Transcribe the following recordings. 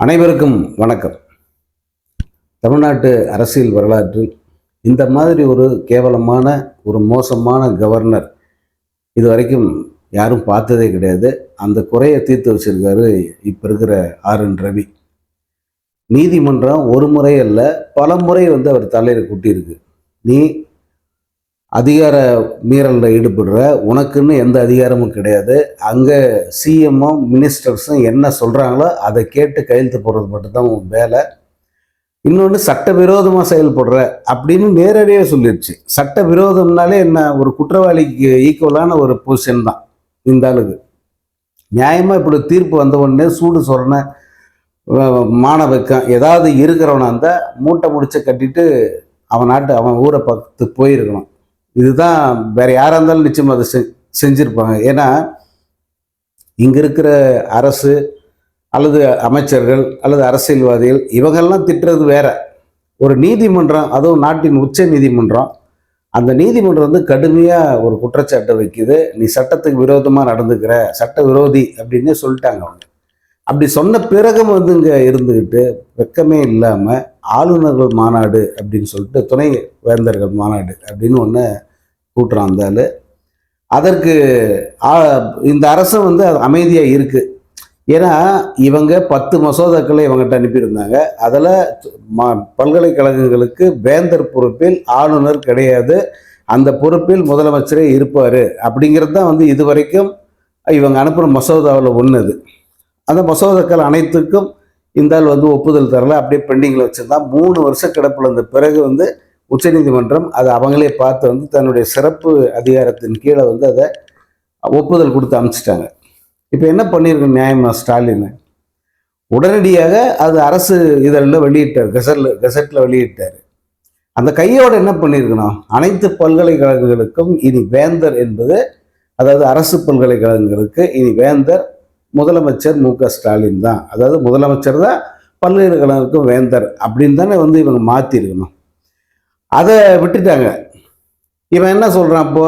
அனைவருக்கும் வணக்கம். தமிழ்நாட்டு அரசியல் வரலாற்றில் இந்த மாதிரி ஒரு கேவலமான ஒரு மோசமான கவர்னர் இது வரைக்கும் யாரும் பார்த்ததே கிடையாது. அந்த குறையை தீர்த்து வச்சிருக்காரு இப்போ இருக்கிற ஆர் என் ரவி. நீதிமன்றம் ஒரு முறை அல்ல பல முறை வந்து அவர் தலையில் கூட்டியிருக்கு. நீ அதிகார மீறலில் ஈடுபடுற உனக்குன்னு எந்த அதிகாரமும் கிடையாது. அங்கே சிஎம்மும் மினிஸ்டர்ஸும் என்ன சொல்கிறாங்களோ அதை கேட்டு கையெழுத்து போடுறது மட்டும்தான் உன் வேலை. இன்னொன்று சட்டவிரோதமாக செயல்படுற அப்படின்னு நேரடியாக சொல்லிடுச்சு சட்டவிரோதம்னாலே என்ன ஒரு குற்றவாளிக்கு ஈக்குவலான ஒரு பொசிஷன் தான் இந்த ஆளுக்கு. நியாயமாக இப்படி தீர்ப்பு வந்த உடனே சூடு சொரண மான வைக்கம் ஏதாவது இருக்கிறவனா இருந்தால் மூட்டை முடிச்சு கட்டிட்டு அவன் நாட்டு அவன் ஊரை பார்த்து போயிருக்கணும். இதுதான் வேற யாராக இருந்தாலும் நிச்சயம் அதை செ செஞ்சுருப்பாங்க. ஏன்னா இங்கே இருக்கிற அரசு அல்லது அமைச்சர்கள் அல்லது அரசியல்வாதிகள் இவங்கெல்லாம் திட்டுறது வேற. ஒரு நீதிமன்றம் அதுவும் நாட்டின் உச்ச நீதிமன்றம் அந்த நீதிமன்றம் வந்து கடுமையாக ஒரு குற்றச்சாட்டை வைக்குது. நீ சட்டத்துக்கு விரோதமாக நடந்துக்கிற சட்ட விரோதி அப்படின்னே சொல்லிட்டாங்க அவங்க. அப்படி சொன்ன பிறகும் வந்து இங்கே இருந்துக்கிட்டு வெக்கமே இல்லாமல் ஆளுநர்கள் மாநாடு அப்படின்னு சொல்லிட்டு துணை வேந்தர்கள் மாநாடு அப்படின்னு ஒன்று கூட்டுறான் அந்த அதற்கு இந்த அரசும் வந்து அது அமைதியாக இருக்குது ஏன்னா இவங்க பத்து மசோதாக்களை இவங்ககிட்ட அனுப்பியிருந்தாங்க. அதில் மா பல்கலைக்கழகங்களுக்கு வேந்தர் பொறுப்பில் ஆளுநர் கிடையாது. அந்த பொறுப்பில் முதலமைச்சரே இருப்பார். அப்படிங்கிறது தான் வந்து இதுவரைக்கும் இவங்க அனுப்புகிற மசோதாவில் ஒன்று அது அந்த மசோதாக்கள் அனைத்துக்கும் இந்த ஆள் வந்து ஒப்புதல் தரல. அப்படியே பெண்டிங்கில் வச்சுருந்தா மூணு வருஷம் கிடப்பில் இருந்த பிறகு வந்து உச்சநீதிமன்றம் அதை அவங்களே பார்த்து வந்து தன்னுடைய சிறப்பு அதிகாரத்தின் கீழே வந்து அதை ஒப்புதல் கொடுத்து அனுப்பிச்சிட்டாங்க. இப்போ என்ன பண்ணியிருக்கு நியாயமா ஸ்டாலின்? உடனடியாக அது அரசு இதழில் வெளியிட்டார். கெசட்டில் கெசட்டில் வெளியிட்டார். அந்த கையோடு என்ன பண்ணியிருக்கணும்? அனைத்து பல்கலைக்கழகங்களுக்கும் இனி வேந்தர் என்பது அதாவது அரசு பல்கலைக்கழகங்களுக்கு இனி வேந்தர் முதலமைச்சர் மு க ஸ்டாலின் தான். அதாவது முதலமைச்சர் தான் பல்கலைக்கழகம் வேந்தர் அப்படின்னு தானே வந்து இவங்க மாற்றிருக்கணும் அதை விட்டுட்டாங்க. இவன் என்ன சொல்கிறான் அப்போ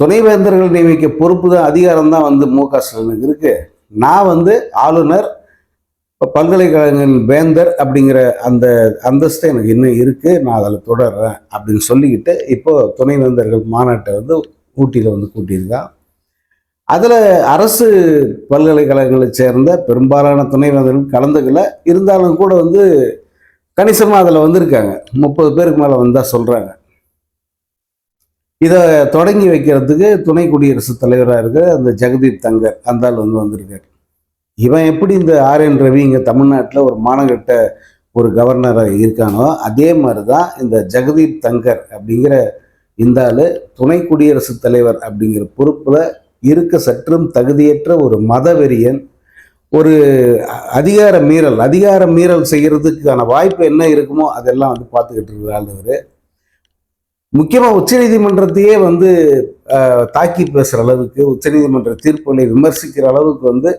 துணைவேந்தர்கள் நியமிக்க பொறுப்பு தான் அதிகாரம் தான் வந்து மு க ஸ்டாலினுக்கு இருக்குது நான் வந்து ஆளுநர் இப்போ பல்கலைக்கழகங்களின் வேந்தர் அப்படிங்கிற அந்த அந்தஸ்து எனக்கு இன்னும் இருக்குது நான் அதில் தொடர்றேன் அப்படின்னு சொல்லிக்கிட்டு இப்போது துணைவேந்தர்கள் மாநாட்டை வந்து ஊட்டியில் வந்து கூட்டியிருக்கான். அதில் அரசு பல்கலைக்கழகங்களை சேர்ந்த பெரும்பாலான துணைவேந்தர்கள் கலந்துக்கல. இருந்தாலும் கூட வந்து கணிசமாக அதில் வந்திருக்காங்க. முப்பது பேருக்கு மேலே வந்தால் சொல்கிறாங்க இதை தொடங்கி வைக்கிறதுக்கு துணை குடியரசுத் தலைவராக இருக்கிற அந்த ஜெகதீப் தங்கர் அந்த ஆள் வந்து வந்திருக்காரு. இவன் எப்படி இந்த ஆர் என் ரவி இங்கே தமிழ்நாட்டில் ஒரு மானகட்ட ஒரு கவர்னராக இருக்கானோ அதே மாதிரி தான் இந்த ஜெகதீப் தங்கர் அப்படிங்கிற இந்த ஆள் துணை குடியரசுத் தலைவர் அப்படிங்கிற பொறுப்பில் இருக்க சற்றும் தகுதியற்ற ஒரு மதவெறியன் ஒரு அதிகார மீறல் அதிகார மீறல் செய்கிறதுக்கான வாய்ப்பு என்ன இருக்குமோ அதெல்லாம் வந்து பார்த்துக்கிட்டு இருக்கிறாள் இவர். முக்கியமாக உச்சநீதிமன்றத்தையே வந்து தாக்கி பேசுகிற அளவுக்கு உச்சநீதிமன்ற தீர்ப்புகளை விமர்சிக்கிற அளவுக்கு வந்து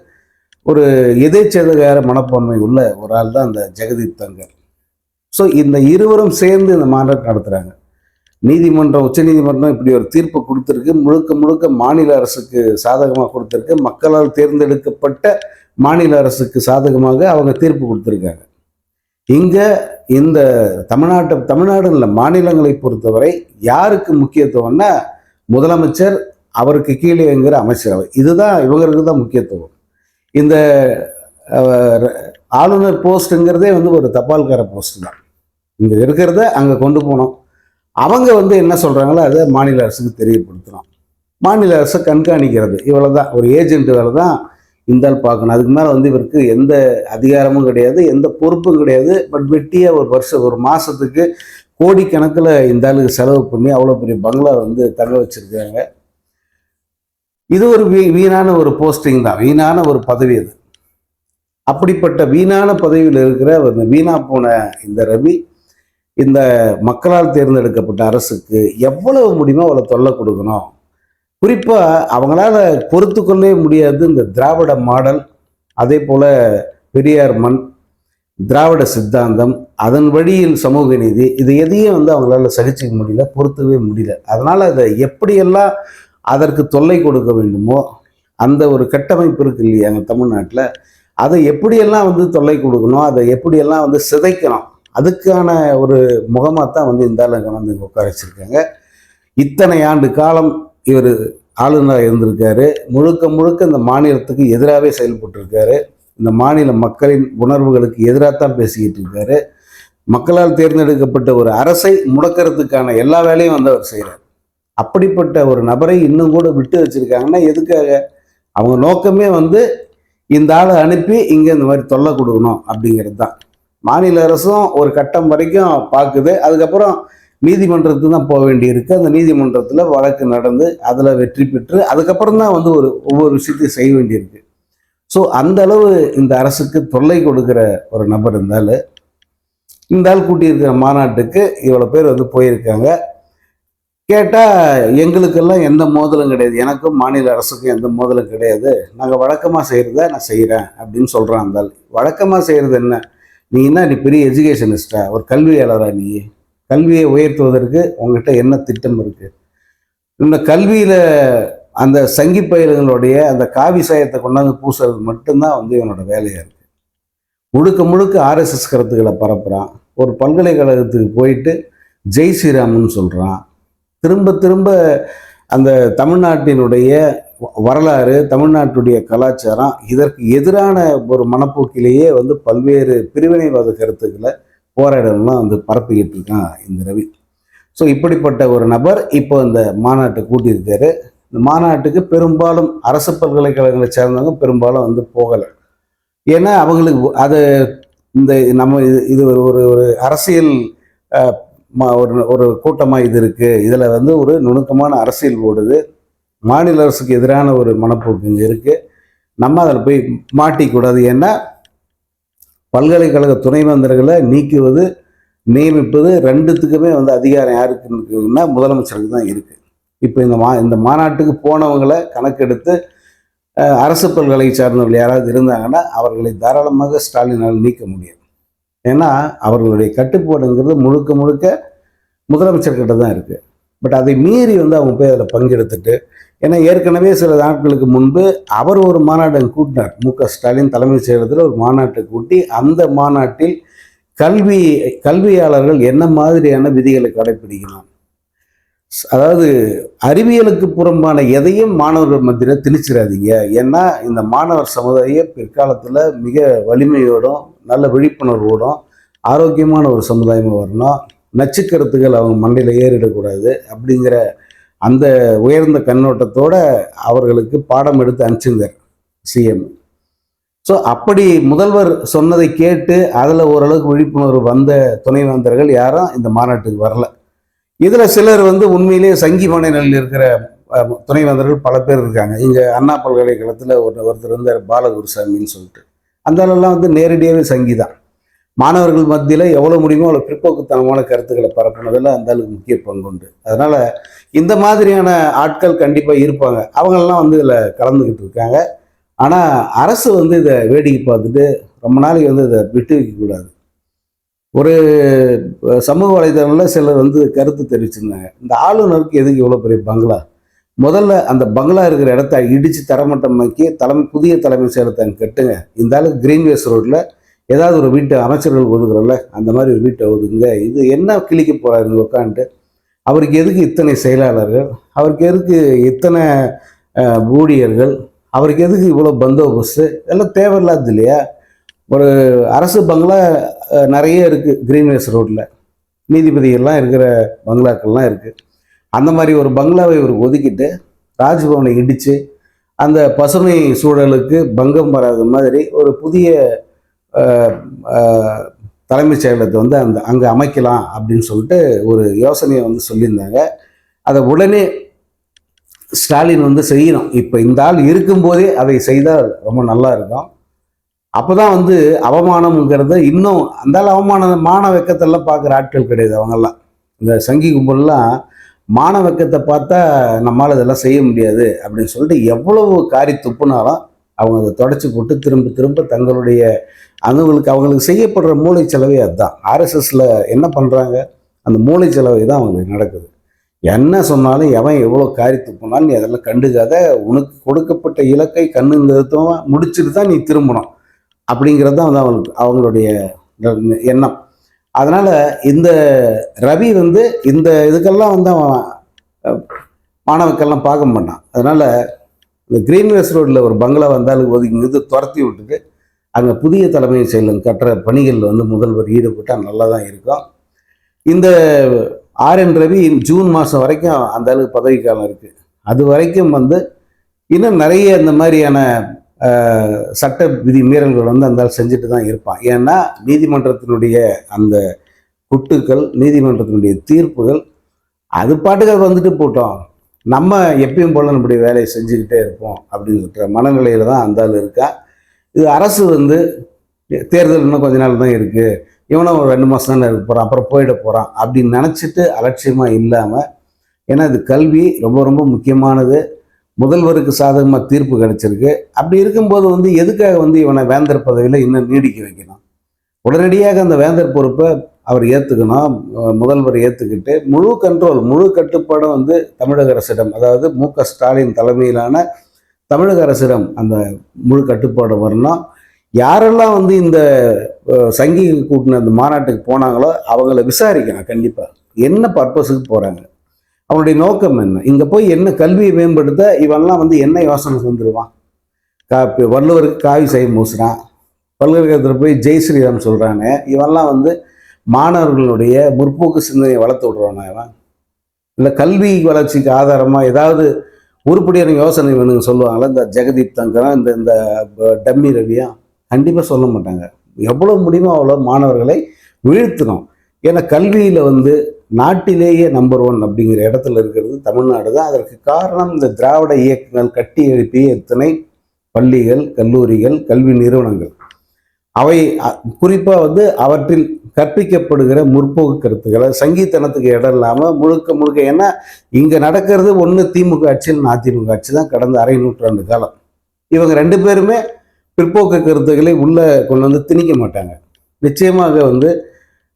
ஒரு எதேச்சதகார மனப்பான்மை உள்ள ஒரு ஆள் தான் அந்த ஜெகதீப் தங்கர். ஸோ இந்த இருவரும் சேர்ந்து இந்த மாநாடு நடத்துகிறாங்க நீதிமன்றம் உச்சநீதிமன்றம் இப்படி ஒரு தீர்ப்பு கொடுத்துருக்கு. முழுக்க முழுக்க மாநில அரசுக்கு சாதகமாக கொடுத்துருக்கு. மக்களால் தேர்ந்தெடுக்கப்பட்ட மாநில அரசுக்கு சாதகமாக அவங்க தீர்ப்பு கொடுத்துருக்காங்க. இங்கே இந்த தமிழ்நாட்டை தமிழ்நாடு இல்லை மாநிலங்களை பொறுத்தவரை யாருக்கு முக்கியத்துவம்னா முதலமைச்சர் அவருக்கு கீழேங்கிற அமைச்சரவை இதுதான் இவங்களுக்கு தான் முக்கியத்துவம். இந்த ஆளுநர் போஸ்ட்டுங்கிறதே வந்து ஒரு தபால்கார போஸ்ட் தான். இங்கே இருக்கிறத அங்கே கொண்டு போனோம். அவங்க வந்து என்ன சொல்கிறாங்களோ அதை மாநில அரசுக்கு தெரியப்படுத்தணும் மாநில அரசை கண்காணிக்கிறது. இவ்வளோ தான் ஒரு ஏஜென்ட் வேலை தான் இருந்தால் பார்க்கணும். அதுக்கு மேலே வந்து இவருக்கு எந்த அதிகாரமும் கிடையாது எந்த பொறுப்பும் கிடையாது. பட் வெட்டியாக ஒரு வருஷம் ஒரு மாதத்துக்கு கோடிக்கணக்கில் இந்த ஆளுக்கு செலவு பண்ணி அவ்வளோ பெரிய பங்களா வந்து தங்க வச்சுருக்காங்க இது ஒரு வீ வீணான ஒரு போஸ்டிங் தான். வீணான ஒரு பதவி அது. அப்படிப்பட்ட வீணான பதவியில் இருக்கிற வீணா போன இந்த ரவி இந்த மக்களால் தேர்ந்தெடுக்கப்பட்ட அரசுக்கு எவ்வளவு முடியுமோ அவ்வளோ தொல்லை கொடுக்கணும். குறிப்பாக அவங்களால பொறுத்து கொள்ளவே முடியாது இந்த திராவிட மாடல் அதே போல் பெரியார் மண் திராவிட சித்தாந்தம் அதன் வழியில் சமூக நீதி இது எதையும் வந்து அவங்களால சகிச்சிக்க முடியல பொறுத்தவே முடியல. அதனால் அதை எப்படியெல்லாம் அதற்கு தொல்லை கொடுக்க வேண்டுமோ அந்த ஒரு கட்டமைப்பு இருக்கு இல்லையா எங்கள் தமிழ்நாட்டில் அதை எப்படியெல்லாம் வந்து தொல்லை கொடுக்கணும் அதை எப்படியெல்லாம் வந்து சிதைக்கணும் அதுக்கான ஒரு முகமாக தான் வந்து இந்த ஆளு கொண்டு வந்து உட்கார வச்சிருக்காங்க. இத்தனை ஆண்டு காலம் இவர் ஆளுநராக இருந்திருக்காரு. முழுக்க முழுக்க இந்த மாநிலத்துக்கு எதிராகவே செயல்பட்டிருக்காரு. இந்த மாநில மக்களின் உணர்வுகளுக்கு எதிராக தான் பேசிக்கிட்டு இருக்காரு. மக்களால் தேர்ந்தெடுக்கப்பட்ட ஒரு அரசை முடக்கிறதுக்கான எல்லா வேலையும் வந்து அவர் செய்கிறார் அப்படிப்பட்ட ஒரு நபரை இன்னும் கூட விட்டு வச்சிருக்காங்கன்னா எதுக்காக? அவங்க நோக்கமே வந்து இந்த ஆளை அனுப்பி இங்கே இந்த மாதிரி தொல்லை கொடுக்கணும் அப்படிங்கிறது தான் மாநில அரசும் ஒரு கட்டம் வரைக்கும் பார்க்குது. அதுக்கப்புறம் நீதிமன்றத்துக்கு தான் போக வேண்டியிருக்கு. அந்த நீதிமன்றத்தில் வழக்கு நடந்து அதில் வெற்றி பெற்று அதுக்கப்புறம் தான் வந்து ஒரு ஒவ்வொரு விஷயத்தையும் செய்ய வேண்டியிருக்கு. ஸோ அந்த அளவு இந்த அரசுக்கு தொல்லை கொடுக்குற ஒரு நபர் இருந்தாலும் இந்த ஆள் கூட்டியிருக்கிற மாநாட்டுக்கு இவ்வளோ பேர் வந்து போயிருக்காங்க. கேட்டால் எங்களுக்கெல்லாம் எந்த மோதலும் கிடையாது. எனக்கும் மாநில அரசுக்கும் எந்த மோதலும் கிடையாது. நாங்கள் வழக்கமாக செய்கிறத நான் செய்கிறேன் அப்படின்னு சொல்கிறான் அந்த ஆள். வழக்கமாக செய்கிறது என்ன? நீ என்ன நீ பெரிய எஜுகேஷனிஸ்டா ஒரு கல்வியாளரா நீ? கல்வியை உயர்த்துவதற்கு உங்ககிட்ட என்ன திட்டம் இருக்குது இந்த கல்வியில் அந்த சங்கி பயிர்களுடைய அந்த காவி சாயத்தை கொண்டாந்து பூசுறது மட்டும்தான் வந்து இவனோட வேலையாக இருக்குது முழுக்க முழுக்க ஆர்எஸ்எஸ் கருத்துக்களை பரப்புகிறான் ஒரு பல்கலைக்கழகத்துக்கு போயிட்டு ஜெய் ஸ்ரீராம்னு சொல்கிறான் திரும்ப திரும்ப அந்த தமிழ்நாட்டினுடைய வரலாறு தமிழ்நாட்டுடைய கலாச்சாரம் இதற்கு எதிரான ஒரு மனப்போக்கிலேயே வந்து பல்வேறு பிரிவினைவாத கருத்துக்களை போராடலாம் வந்து பரப்பிக்கிட்டு இருக்கான் இந்த ரவி. ஸோ இப்படிப்பட்ட ஒரு நபர் இப்போ இந்த மாநாட்டை கூட்டியிருக்காரு. இந்த மாநாட்டுக்கு பெரும்பாலும் அரசு பல்கலைக்கழகங்களை சேர்ந்தவங்க பெரும்பாலும் வந்து போகலை. ஏன்னா அவங்களுக்கு அது இந்த நம்ம இது இது ஒரு ஒரு ஒரு அரசியல் ஒரு ஒரு கூட்டமாக இது இருக்குது இதில் வந்து ஒரு நுணுக்கமான அரசியல் ஓடுது. மாநில அரசுக்கு எதிரான ஒரு மனப்போக்கு இங்கே இருக்குது நம்ம அதில் போய் மாட்டிக்கூடாது. ஏன்னா பல்கலைக்கழக துணைவேந்தர்களை நீக்குவது நியமிப்பது ரெண்டுத்துக்குமே வந்து அதிகாரம் யாருக்கு இருக்குன்னா முதலமைச்சருக்கு தான் இருக்குது இப்போ இந்த மா இந்த மாநாட்டுக்கு போனவங்களை கணக்கெடுத்து அரசு பல்கலை சார்ந்தவர்கள் யாராவது இருந்தாங்கன்னா அவர்களை தாராளமாக ஸ்டாலினால் நீக்க முடியும். ஏன்னா அவர்களுடைய கட்டுப்பாடுங்கிறது முழுக்க முழுக்க முதலமைச்சர்கிட்ட தான் இருக்குது பட் அதை மீறி வந்து அவங்க போய் அதில் பங்கெடுத்துட்டு ஏன்னா ஏற்கனவே சில நாட்களுக்கு முன்பு அவர் ஒரு மாநாட்டை கூட்டினார். மு க ஸ்டாலின் தலைமைச் செயலகத்தில் ஒரு மாநாட்டை கூட்டி அந்த மாநாட்டில் கல்வி கல்வியாளர்கள் என்ன மாதிரியான விதிகளை கடைபிடிக்கலாம் அதாவது அறிவியலுக்கு புறம்பான எதையும் மாணவர்கள் மத்தியில் திணிச்சிடாதீங்க. ஏன்னா இந்த மாணவர் சமுதாயம் பிற்காலத்தில் மிக வலிமையோடும் நல்ல விழிப்புணர்வோடும் ஆரோக்கியமான ஒரு சமுதாயமாக வரணும். நச்சுக்கருத்துக்கள் அவங்க மண்டையில் ஏறிடக்கூடாது அப்படிங்கிற அந்த உயர்ந்த கண்ணோட்டத்தோட அவர்களுக்கு பாடம் எடுத்து அனுப்பிச்சிருந்தார் சிஎம் ஸோ அப்படி முதல்வர் சொன்னதை கேட்டு அதில் ஓரளவுக்கு விழிப்புணர்வு வந்த துணைவேந்தர்கள் யாரும் இந்த மாநாட்டுக்கு வரல. இதில் சிலர் வந்து உண்மையிலேயே சங்கி மனையில் இருக்கிற துணைவேந்தர்கள் பல பேர் இருக்காங்க. இங்கே அண்ணா பல்கலைக்கழகத்தில் ஒரு ஒருத்தர் இருந்தார் பாலகுருசாமின்னு சொல்லிட்டு. அந்த வந்து நேரடியாகவே சங்கி தான் மாணவர்கள் மத்தியில் எவ்வளோ முடியுமோ அவ்வளோ பிற்போக்குத்தனமான கருத்துக்களை பரப்புனதில் அந்த அளவுக்கு முக்கிய பங்குண்டு அதனால் இந்த மாதிரியான ஆட்கள் கண்டிப்பாக இருப்பாங்க. அவங்களெல்லாம் வந்து இதில் கலந்துக்கிட்டு இருக்காங்க. ஆனால் அரசு வந்து இதை வேடிக்கை பார்த்துட்டு ரொம்ப நாளைக்கு வந்து இதை விட்டு வைக்கக்கூடாது ஒரு சமூக வலைதளங்களில் சிலர் வந்து கருத்து தெரிவிச்சிருந்தாங்க. இந்த ஆளுநருக்கு எதுக்கு இவ்வளோ பெரிய பங்களா? முதல்ல அந்த பங்களா இருக்கிற இடத்த இடித்து தரமட்டமாக்கி தலைமை புதிய தலைமை செயலத்தை கட்டுங்க. இந்த ஆளுக்கு கிரீன்வேஸ் ரோட்டில் ஏதாவது ஒரு வீட்டை அமைச்சர்கள் ஒதுக்குறோம்ல அந்த மாதிரி ஒரு வீட்டை ஒதுக்குங்க. இது என்ன கிழிக்க போகிறாருங்க உட்காந்துட்டு அவருக்கு எதுக்கு இத்தனை செயலாளர்கள்? அவருக்கு எதுக்கு இத்தனை ஊழியர்கள்? அவருக்கு எதுக்கு இவ்வளோ பந்தோபஸ்து? இதெல்லாம் தேவையில்லாது இல்லையா? ஒரு அரசு பங்களா நிறைய இருக்குது கிரீன்வேஸ் ரோட்டில் நீதிபதிகள்லாம் இருக்கிற பங்களாக்கள்லாம் இருக்குது அந்த மாதிரி ஒரு பங்களாவை இவர் ஒதுக்கிட்டு ராஜ்பவனை இடித்து அந்த பசுமை சூழலுக்கு பங்கம் வராத மாதிரி ஒரு புதிய தலைமைச் செயலகத்தை வந்து அந்த அங்கே அமைக்கலாம் அப்படின்னு சொல்லிட்டு ஒரு யோசனையை வந்து சொல்லியிருந்தாங்க. அதை உடனே ஸ்டாலின் வந்து செய்யணும். இப்போ இந்த ஆள் இருக்கும்போதே அதை செய்தால் ரொம்ப நல்லா இருக்கும். அப்போ தான் வந்து அவமானம்ங்கிறத இன்னும் அந்த ஆள் அவமானம் மான வெக்கத்தெல்லாம் பார்க்குற ஆட்கள் கிடையாது அவங்கெல்லாம். இந்த சங்கி கும்பல்லாம் மான வெக்கத்தை பார்த்தா நம்மளால் இதெல்லாம் செய்ய முடியாது அப்படின்னு சொல்லிட்டு எவ்வளவு காரி துப்புனாலும் அவங்க அதை தொடச்சி போட்டு திரும்ப திரும்ப தங்களுடைய அவங்களுக்கு அவங்களுக்கு செய்யப்படுற மூளை செலவே அதுதான். ஆர்எஸ்எஸ்ல என்ன பண்ணுறாங்க அந்த மூளை செலவை தான் அவங்களுக்கு நடக்குது. என்ன சொன்னாலும் எவன் எவ்வளோ காரித்து போனாலும் நீ அதெல்லாம் கண்டுக்காத. உனக்கு கொடுக்கப்பட்ட இலக்கை கண்ணு நிறுத்தம் முடிச்சுட்டு தான் நீ திரும்பணும். அப்படிங்கிறது தான் வந்து அவங்களுக்கு அவங்களுடைய எண்ணம். அதனால் இந்த ரவி வந்து இந்த இதுக்கெல்லாம் வந்து அவன் மாணவர்கள்லாம் மாணவக்கெல்லாம் பார்க்க மாட்டான். அதனால் இந்த கிரீன்வேஸ் ரோட்டில் ஒரு பங்களா வந்தாலும் ஒதுக்கி துரத்தி விட்டுட்டு அங்கே புதிய தலைமை செயலகம் கட்டுற பணிகளில் வந்து முதல்வர் ஈடுபட்டால் நல்லா தான் இருக்கும். இந்த ஆர் என் ரவி ஜூன் மாதம் வரைக்கும் அந்த அளவுக்கு பதவிக்காலம் இருக்குது அது வரைக்கும் வந்து இன்னும் நிறைய இந்த மாதிரியான சட்ட விதி மீறல்கள் வந்து அந்த செஞ்சுட்டு தான் இருப்பான். ஏன்னா நீதிமன்றத்தினுடைய அந்த குட்டுக்கள் நீதிமன்றத்தினுடைய தீர்ப்புகள் அது பாட்டுக்கு அது வந்துட்டு போட்டோம். நம்ம எப்பயும் போல நம்முடைய வேலையை செஞ்சுக்கிட்டே இருப்போம் அப்படின்ற மனநிலையில தான் அந்த ஆள் இருக்கா. இது அரசு வந்து தேர்தல் இன்னும் கொஞ்ச நாள் தான் இருக்குது இவனும் ஒரு ரெண்டு மாதம் தானே இருக்க போகிறான் அப்புறம் போயிட போகிறான் அப்படின்னு நினச்சிட்டு அலட்சியமாக இல்லாமல் ஏன்னா இது கல்வி ரொம்ப ரொம்ப முக்கியமானது. முதல்வருக்கு சாதகமாக தீர்ப்பு கிடைச்சிருக்கு. அப்படி இருக்கும்போது வந்து எதுக்காக வந்து இவனை வேந்தர் பதவியில் இன்னும் நீடிக்க வைக்கணும்? உடனடியாக அந்த வேந்தர் பொறுப்பை அவர் ஏற்றுக்கணும் முதல்வர் ஏற்றுக்கிட்டு முழு கண்ட்ரோல் முழு கட்டுப்பாடும் வந்து தமிழக அரசிடம். அதாவது மு க ஸ்டாலின் தலைமையிலான தமிழக அரசிடம் அந்த முழு கட்டுப்பாடு வரணும். யாரெல்லாம் வந்து இந்த சங்கி சங்கிகள் கூட்டின அந்த மாநாட்டுக்கு போனாங்களோ அவங்கள விசாரிக்கணும் கண்டிப்பாக என்ன பர்பஸுக்கு போகிறாங்க அவனுடைய நோக்கம் என்ன? இங்கே போய் என்ன கல்வியை மேம்படுத்த இவன்லாம் வந்து என்ன யோசனை செஞ்சிருவான்? கா வள்ளுவருக்கு காவி செய்ய மூசுறான் பல்கலைக்கழகத்தில் போய் ஜெய் ஸ்ரீராம் சொல்கிறாங்க இவன்லாம் வந்து மாணவர்களுடைய முற்போக்கு சிந்தனையை வளர்த்து விட்றவனா இவன்? இல்லை கல்வி வளர்ச்சிக்கு ஆதாரமாக ஏதாவது உருப்படியான யோசனை வேணுங்க சொல்லுவாங்களே இந்த ஜெகதீப் தங்கரம் இந்த இந்த டம்மி ரவியா? கண்டிப்பாக சொல்ல மாட்டாங்க. எவ்வளோ முடியுமோ அவ்வளோ மாணவர்களை வீழ்த்தணும். ஏன்னா கல்வியில் வந்து நாட்டிலேயே நம்பர் ஒன் அப்படிங்கிற இடத்துல இருக்கிறது தமிழ்நாடு தான். அதற்கு காரணம் இந்த திராவிட இயக்கங்கள் கட்டி எழுப்பிய எத்தனை பள்ளிகள் கல்லூரிகள் கல்வி நிறுவனங்கள். அவை குறிப்பாக வந்து அவற்றில் கற்பிக்கப்படுகிற முற்போக்கு கருத்துக்களை சங்கீத்தனத்துக்கு இடம் இல்லாமல் முழுக்க முழுக்க ஏன்னா இங்கே நடக்கிறது ஒன்று திமுக ஆட்சியில் அதிமுக ஆட்சி தான் கடந்த அரை நூற்றாண்டு காலம். இவங்க ரெண்டு பேருமே பிற்போக்கு கருத்துக்களை உள்ளே கொண்டு வந்து திணிக்க மாட்டாங்க. நிச்சயமாக வந்து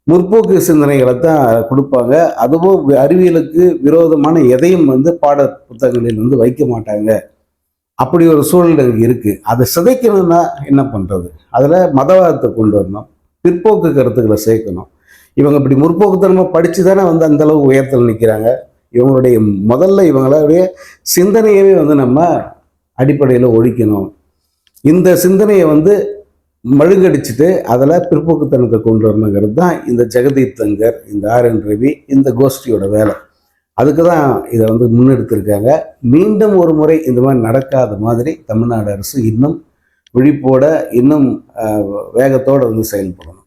முற்போக்கு சிந்தனைகளை தான் கொடுப்பாங்க. அதுவும் அறிவியலுக்கு விரோதமான எதையும் வந்து பாட புத்தகங்களில் வந்து வைக்க மாட்டாங்க. அப்படி ஒரு சூழல் இருக்குது அதை சிதைக்கணும்னா என்ன பண்ணுறது அதில் மதவாதத்தை கொண்டு வரணும். பிற்போக்கு கருத்துக்களை சேர்க்கணும். இவங்க இப்படி முற்போக்குத்தனமாக படித்து தானே வந்து அந்தளவு உயரத்தில் நிற்கிறாங்க இவங்களுடைய முதல்ல இவங்களுடைய சிந்தனையவே வந்து நம்ம அடிப்படையில் ஒழிக்கணும். இந்த சிந்தனையை வந்து மழுங்கடிச்சிட்டு அதில் பிற்போக்குத்தனத்தை கொண்டு வரணுங்கிறது தான் இந்த ஜெகதீப் தங்கர் இந்த ஆர் என் ரவி இந்த கோஷ்டியோட வேலை. அதுக்கு தான் இதை வந்து முன்னெடுத்திருக்காங்க. மீண்டும் ஒரு முறை இந்த மாதிரி நடக்காத மாதிரி தமிழ்நாடு அரசு இன்னும் விழிப்போட இன்னும் வேகத்தோடு வந்து செயல்படணும்.